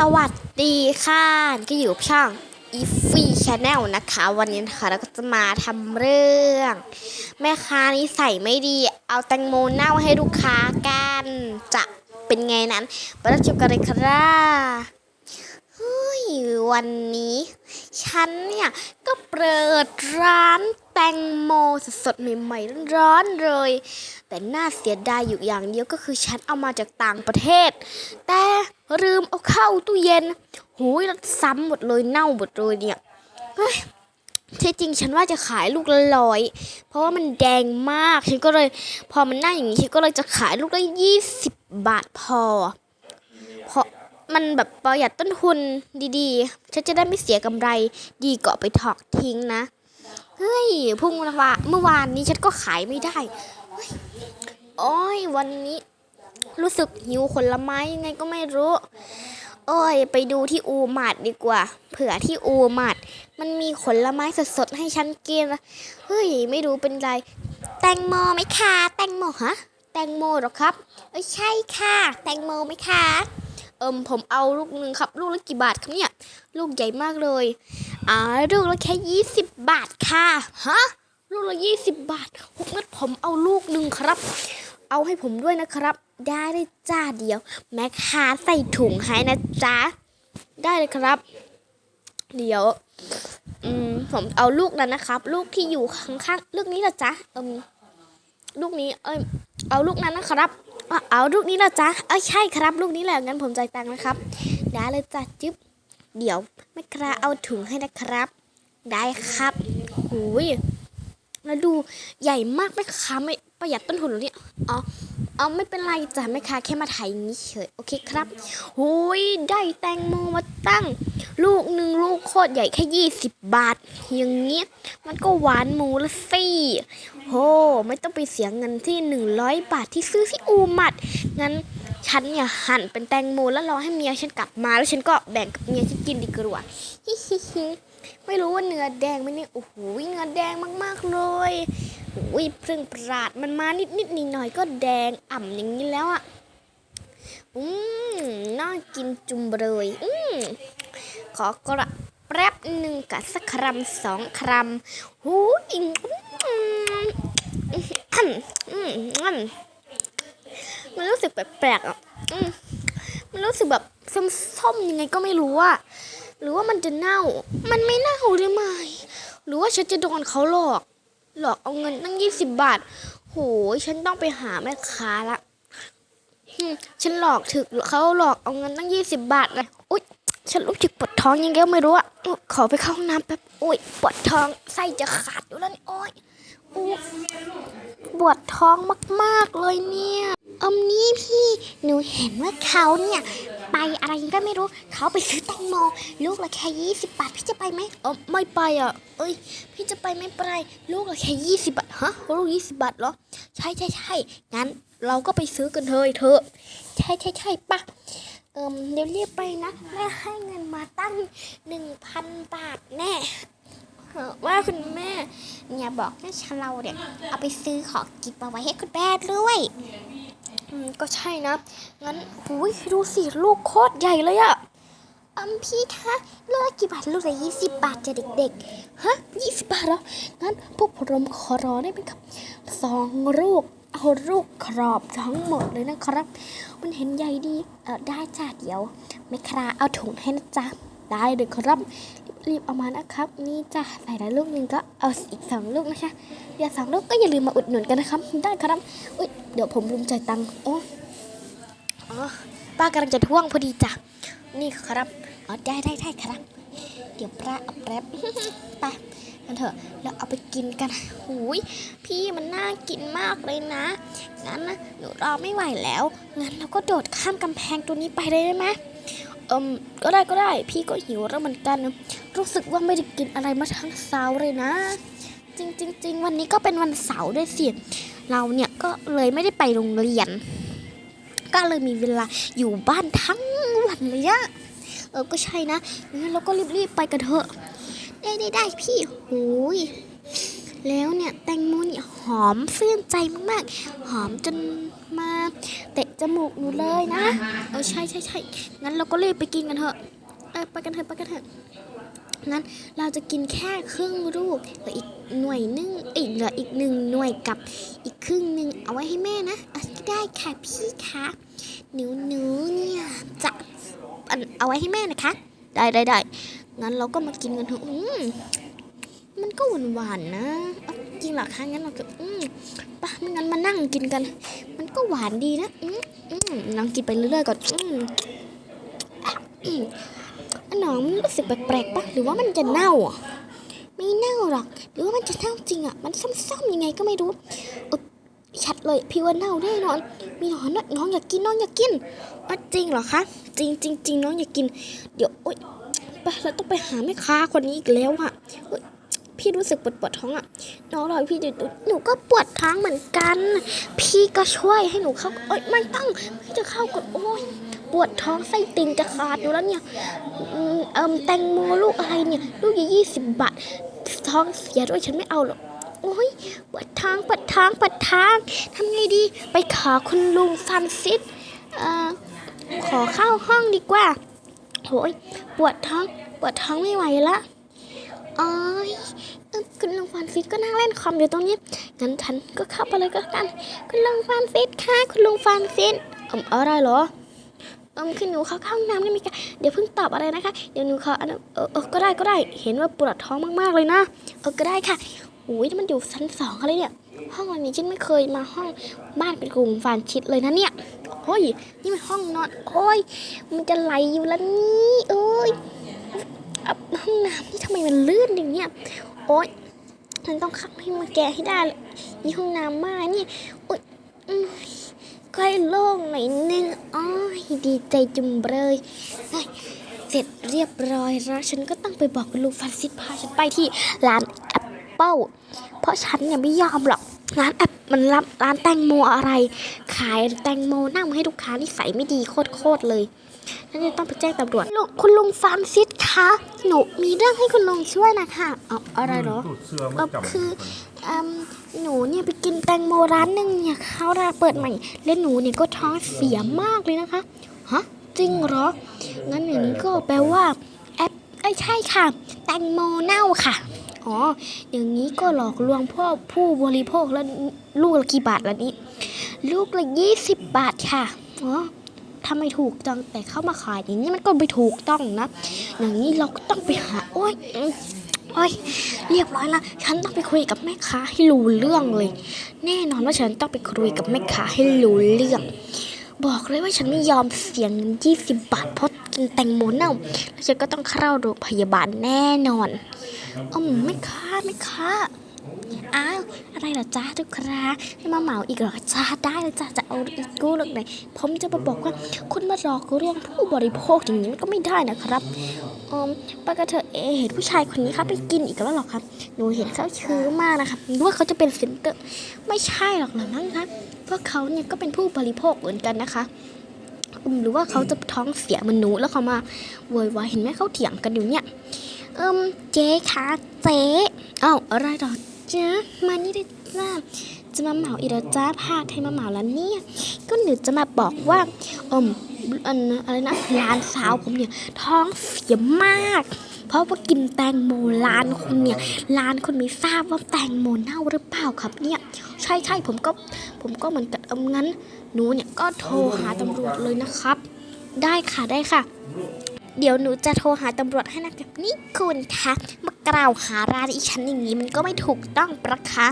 สวัสดีค่ะก็อยู่ช่อง e f y Channel นะคะ วันนี้นะคะเราก็จะมาทำเรื่อง แม่ค้านิสัยไม่ดี เอาแตงโมเน่าให้ลูกค้ากัน จะเป็นไงนั้นไปรับชมกันเลยครับเฮ้ยวันนี้ ฉันเนี่ย ก็เปิดร้าน แตงโมสดๆใหม่ๆร้อนๆเลย แต่น่าเสียดายอยู่อย่างเดียวก็คือฉันเอามาจากต่างประเทศ แต่ลืมเอาเข้าตู้เย็นหูยซ้ำหมดเลยเน่าหมดเลยเนี่ยเฮ้ยที่จริงฉันว่าจะขายลูกละร้อยเพราะว่ามันแดงมากฉันก็เลย พอมันหน้าอย่างนี้ฉันก็เลยจะขายลูกละยี่สิบบาทพอ เพราะมันแบบประหยัดต้นทุนดีๆ ฉันจะได้ไม่เสียกำไรดีเกาเอาไปถอกทิ้งนะ เฮ้ยพุ่งวาเมื่อวานนี้ฉันก็ขายไม่ได้โอ้ยวันนี้ รู้สึกหิวผลไม้ยังไงก็ไม่รู้ โอ้ย ไปดูที่อูมาดดีกว่า เผื่อที่อูมาดมันมีผลไม้สดๆให้ฉันกินเฮ้ยไม่รู้เป็นไร แตงโมไหมคะแตงโมฮะแตงโมหรอครับเอ้ยใช่ค่ะ แตงโมไหมคะเอิมผมเอาลูกหนึ่งครับ ลูกละกี่บาทครับเนี่ย ลูกใหญ่มากเลย อ่าลูกละแค่ยี่สิบบาทค่ะฮะลูกละยี่สิบบาทงั้นผมเอาลูกหนึ่งครับ เอาให้ผมด้วยนะครับ ได้เลยจ้าเดียว แม่ค้าใส่ถุงให้นะจ๊ะได้เลยครับ เดี๋ยว อืมผมเอาลูกนั้นนะครับ ลูกที่อยู่ข้างๆลูกนี้ละจ๊ะเอืมลูกนี้ เอ้ยเอาลูกนั้นนะครับอะเอาลูกนี้ละจ๊ะเอ้ยใช่ครับ ลูกนี้แหละงั้นผมจ่ายตังค์นะครับได้เลยจ้ะจึ๊บ เดี๋ยวแม่ค้าเอาถุงให้นะครับ ได้ครับหูยแล้วดูใหญ่มากแม่ค้าไม่ประหยัดต้นทุนหรอเนี่ยอ๋อเอาไม่เป็นไรจ้ะแม่ค้าแค่มาถ่ายอย่างนี้เฉยโอเคครับหุยได้แตงโมมาตั้ง ลูกหนึ่งลูกโคตรใหญ่แค่ยี่สิบบาท อย่างเงี้ยมันก็หวานหมูละสิโหไม่ต้องไปเสียเงินที่หนึ่งร้อยบาทที่ซื้อที่อูมัดงั้น ฉันเนี่ยหั่นเป็นแตงโมแล้วรอให้เมียฉันกลับมาแล้วฉันก็แบ่งกับเมียฉันกินดีกว่าฮิฮิฮิไม่รู้ว่าเนื้อแดงไหมเนี่ยโอ้โหเนื้อแดงมากๆเลยอุ้ยเพิ่งปราดมันมานิดนิดๆหน่อยก็แดงอ่ำอย่างนี้แล้วอะอืมน่ากินจุ่มเลยอืมขอกระแป๊บหนึ่งกับสักคำสองคำหูยอืมอืมอืมอืม รู้สึกแปลกๆอะอืมมันรู้สึกแบบส้มๆยังไงก็ไม่รู้อะหรือว่ามันจะเน่า มันไม่เน่าหรือไม่หรือว่าฉันจะโดนเขาหลอก หลอกเอาเงินตั้งยี่สิบบาท โหฉันต้องไปหาแม่ค้าละฉันหลอกถึกเขาหลอกเอาเงินตั้งยี่สิบบาทเลยอุ๊ยฉันรู้สึกปวดท้องยังไงก็ไม่รู้อะขอไปเข้าห้องน้ำแป๊บอุ๊ยปวดท้องไส้จะขาดอยู่แล้วนี่โอ๊ยอุ๊ยปวดท้องมาก ๆ เลยเนี่ยอมนี หนูเห็นว่าเขาเนี่ย ไปอะไรก็ไม่รู้ เขาไปซื้อแตงโม ลูกละแค่ยี่สิบบาท พี่จะไปไหมเออไม่ไปอะ เอ้ย พี่จะไปไม่ไป ลูกละแค่ยี่สิบบาท ฮะ ลูกยี่สิบบาทเหรอ ใช่ใช่ใช่งั้นเราก็ไปซื้อกันเถอะเถอะ ใช่ใช่ใช่ปะเอิมเดี๋ยวรีบไปนะแม่ให้เงินมาตั้งหนึ่งพันบาทแน่เออว่าคุณแม่เนี่ยบอกให้เราเนี่ยเอาไปซื้อของกินมาไว้ให้คุณแม่ด้วย อืมก็ใช่นะ งั้นหูยดูสิลูกโคตรใหญ่เลยอะอัมพี่คะลูกละกี่บาทลูกละยี่สิบบาทจะเด็กๆฮะยี่สิบบาทเหรองั้นพวกผมขอรอได้ไหมครับสองลูกเอาลูกกรอบทั้งหมดเลยนะครับ มันเห็นใหญ่ดีเออได้จ้ะเดี๋ยวแม่คราเอาถุงให้นะจ๊ะได้เลยครับ รีบเอามานะครับ นี่จ้ะใส่ได้ลูกหนึ่งก็เอาอีกสองลูกนะคะเดี๋ยวสองลูกก็อย่าลืมมาอุดหนุนกันนะครับ ได้ครับอุ้ยเดี๋ยวผมลืมจ่ายตังค์โอ้อ๋อป้ากำลังจะท่วงพอดีจ้ะนี่ครับอ๋อได้ได้ได้ครับ เดี๋ยวป้าเอาแป๊บไปกันเถอะแล้วเอาไปกินกันหูยพี่มันน่ากินมากเลยนะ งั้นนะหนูรอไม่ไหวแล้ว งั้นเราก็โดดข้ามกำแพงตัวนี้ไปเลยได้ไหม เอิมก็ได้ก็ได้ พี่ก็หิวแล้วเหมือนกันนะรู้สึกว่าไม่ได้กินอะไรมาทั้งเช้าเลยนะ จริงจริงวันนี้ก็เป็นวันเสาร์ด้วยสิเราเนี่ยก็เลยไม่ได้ไปโรงเรียน ก็เลยมีเวลาอยู่บ้านทั้งวันเลยอะเออก็ใช่นะงั้นเราก็รีบๆไปกันเถอะ ได้ได้ได้พี่โอ้ย แล้วเนี่ยแตงโมเนี่ยหอมเสื่อนใจมากๆ หอมจนมาเตะจมูกหนูเลยนะเออใช่ใช่ใช่งั้นเราก็รีบไปกินกันเถอะเออไปกันเถอะไปกันเถอะงั้นเราจะกินแค่ครึ่งลูกเหลืออีกหน่วยนึงอีกเหลืออีกหนึ่งหน่วยกับอีกครึ่งหนึ่งเอาไว้ให้แม่นะได้ค่ะพี่คะหนูหนูเนี่ยจะเอาไว้ให้แม่นะคะ ได้ได้ได้งั้นเราก็มากินกันเถอะอื มันก็หวานหวานๆนะจริงหรอคะงั้นเราก็อืมไปะไม่งั้นมานั่งกินกัน มันก็หวานดีนะอืมอืมนั่งกินไปเรื่อยๆก่อนอืมอะอืมอันหนองมันรู้สึกแปลกๆปะหรือว่ามันจะเน่าอะไม่เน่าหรอก หรือว่ามันจะเน่าจริงอะ มันซ้ำๆยังไงก็ไม่รู้เออชัดเลยพี่ว่าเน่าแน่นอน มีหนอนด้วยน้องอยากกินน้องอยากกินอ๋อจริงเหรอคะ จริงจริงจริงน้องอยากกิน เดี๋ยวโอ๊ยไปเราต้องไปหาแม่ค้าคนนี้อีกแล้วอะเฮ้ย พี่รู้สึกปวดปวดท้องอะ น้องรอยพี่ดี๋ยวหนูก็ปวดท้องเหมือนกัน พี่ก็ช่วยให้หนูเข้าเอ้ยไม่ต้องพี่จะเข้ากดโอ๊ยปวดท้องไส้ติ่งจะขาดอยู่แล้วเนี่ยเอิมแตงโมลูกอะไรเนี่ย ลูกยี่สิบบาทท้องเสียด้วยฉันไม่เอาหรอกโอ้ยปวดท้องปวดท้องปวดท้องทำไงดีไปขอคุณลุงฟันซิสเอ่อขอเข้าห้องดีกว่าโอ้ยปวดท้องปวดท้องไม่ไหวละ อ๋อยคุณลุงฟันซิสก็นั่งเล่นคอมอยู่ตรงนี้งั้นฉันก็เข้าไปเลยก็แล้วกัน คุณลุงฟันซิสค่ะ คุณลุงฟันซิสอมอะไรเหรอเอมคือหนูเขาเข้าห้องน้ำได้ไหมคะเดี๋ยวเพิ่งตอบอะไรนะคะ เดี๋ยวหนูขออันนั้นเออเออก็ได้ก็ได้ เห็นว่าปวดท้องมากๆเลยนะ เออก็ได้ค่ะโอ้ยนี่มันอยู่ชั้นสองอะไรเนี่ย ห้องอันนี้ฉันไม่เคยมาห้องบ้านเป็นกลุ่มฟานชิดเลยนะเนี่ยโอ้ยนี่มันห้องนอน โอ้ย มันจะไหลอยู่แล้วนี่เอ้ย อะห้องน้ำนี่ทำไมมันลื่นอย่างเนี้ยโอ้ยฉันต้องขับให้มาแกะให้ได้เลยนี่ห้องน้ำมากนี่โอ้ยใกล้โล่งหน่อยนึงอ้อดีใจจุ่มเลยเสร็จเรียบร้อยแล้วฉันก็ต้องไปบอกคุณลุงฟันซิสพาฉันไปที่ร้านแอปเปิลเพราะฉันเนี่ยไม่ยอมหรอกร้านแอปมันรับร้านแตงโมอะไร ขายแตงโมนั่งให้ลูกค้านี่ใส่ไม่ดีโคตรๆเลย ฉันจะต้องไปแจ้งตำรวจลุงคุณลุงฟาร์มซิสคะหนูมีเรื่องให้คุณลุงช่วยนะคะเอาอะไรเหรอตูดเสื้อเอมันอจับคืออืมหนูเนี่ยไปกินแตงโมร้านหนึ่งเนี่ยเขาร้านเปิดใหม่ และหนูเนี่ยก็ท้องเสียมากเลยนะคะฮะจริงเหรองั้นอย่างนี้ก็แปลว่าแอปไอ้ยใช่ค่ะ แตงโมเน่าค่ะอ๋อ อย่างนี้ก็หลอกลวงพ่อผู้บริโภคแล้วลูกละกี่บาทละนี้ ลูกละยี่สิบบาทค่ะ อ๋อ ทำไมถูกจังแต่เข้ามาขายอย่างนี้มันก็ไม่ถูกต้องนะ อย่างนี้เราก็ต้องไปหาโอ๊ยโอ๊ยเรียบร้อยละฉันต้องไปคุยกับแม่ค้าให้รู้เรื่องเลย แน่นอนว่าฉันต้องไปคุยกับแม่ค้าให้รู้เรื่อง บอกเลยว่าฉันไม่ยอมเสียเงิน20บบาทเพราะกินแตงโมเน่าแล้วฉันก็ต้องเข้าโรงพยาบาลแน่นอนอืมแม่ค้าแม่ค้า อ้าวอะไรเหรอจ้าทุกคราให้มาเหมาอีกเหรอจ้าได้เลยจ้าจะเอาอีกกู้เรื่องไหนผมจะมาบอกว่าคุณมาหลอกลวงผู้บริโภคอย่างนี้มันก็ไม่ได้นะครับอมปากระเถอะเอเห็นผู้ชายคนนี้ครับไปกินอีกแล้วหรอครับหนูเห็นเขาชื้อมากนะครับนึกว่าเขาจะเป็นเซนเตอร์ไม่ใช่หรอกนะมั้งครับเพราะเขาเนี่ยก็เป็นผู้บริโภคเหมือนกันนะคะอืมหรือว่าเขาจะท้องเสียเหมันหนูแล้วเขามาโวยวายเห็นไหมเขาเถียงกันอยู่เนี่ยเอิมเจ๊คะเจ๊อ้าวอะไรหรอ เจ๊มานี่ได้จ้าจะมาเหมาอีกแล้วจ้าพาใครมาเหมาแล้วเนี่ย ก็หนูจะมาบอกว่าอมอันอะไรนะร้านสาวผมเนี่ย ท้องเสียมาก เพราะว่ากินแตงโมร้านคุณเนี่ยร้านคุณไม่ทราบว่าแตงโมเน่าหรือเปล่าครับเนี่ย ใช่ใช่ผมก็ผมก็เหมือนกันเอางั้นหนูเนี่ยก็โทรหาตำรวจเลยนะครับ ได้ค่ะได้ค่ะ เดี๋ยวหนูจะโทรหาตำรวจให้นะครับนี่คุณคะมา กล่าวหาร้านอีฉันอย่างนี้มันก็ไม่ถูกต้องปะคะ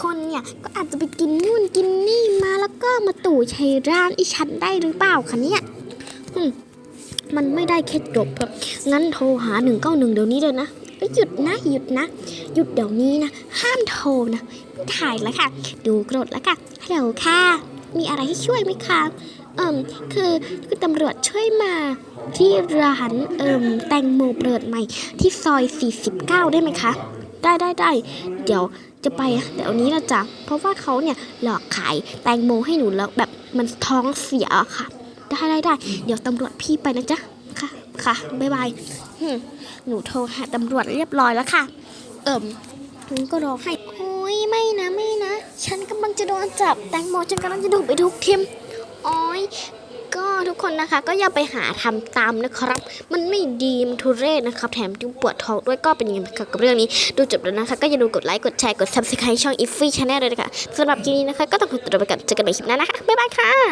คนเนี่ยก็อาจจะไปกินนู่นกินนี่มาแล้วก็มาตู่ใช้ร้านอีฉันได้หรือเปล่าคะเนี่ยมันไม่ได้แค่จบครับงั้นโทรหา 191 เดี๋ยวนี้เลยนะหยุดนะหยุดนะ หยุดเดี๋ยวนี้นะ ห้ามโทรนะถ่ายแล้วค่ะ ดูกรดแล้วค่ะฮัลโหลค่ะ มีอะไรให้ช่วยไหมคะเอิ่มคือคือตำรวจช่วยมา ที่ร้านเอิ่มแตงโมเปิดใหม่ ที่ซอย 49 ได้ไหมคะ ได้ได้ได้เดี๋ยวจะไปเดี๋ยวนี้ละจ้ะเพราะว่าเขาเนี่ยหลอกขายแตงโมให้หนูแล้วแบบมันท้องเสียค่ะ ได้ได้ได้เดี๋ยวตำรวจพี่ไปนะจ๊ะค่ะค่ะบ๊ายบายหนูโทรหาตำรวจเรียบร้อยแล้วค่ะ เอิ่มงั้นก็รอให้โอ้ยไม่นะไม่นะ ฉันกำลังจะโดนจับแตงโมฉันกำลังจะถูกไปทุกทีมโอ้ย ก็ทุกคนนะคะก็อย่าไปหาทำตามนะครับ มันไม่ดีมันทุเรศนะครับ แถมยังปวดท้องด้วยก็เป็นยังไงกับเรื่องนี้ ดูจบแล้วนะคะ ก็อย่าลืมกดไลค์กดแชร์กดซับสไครต์ช่อง i f ฟ y Channel เลยนะคะสำหรับคลิปนี้นะคะ ก็ต้องขอตัวไปก่อนเจอกันใหม่คลิปหน้านะคะบ๊ายบายค่ะ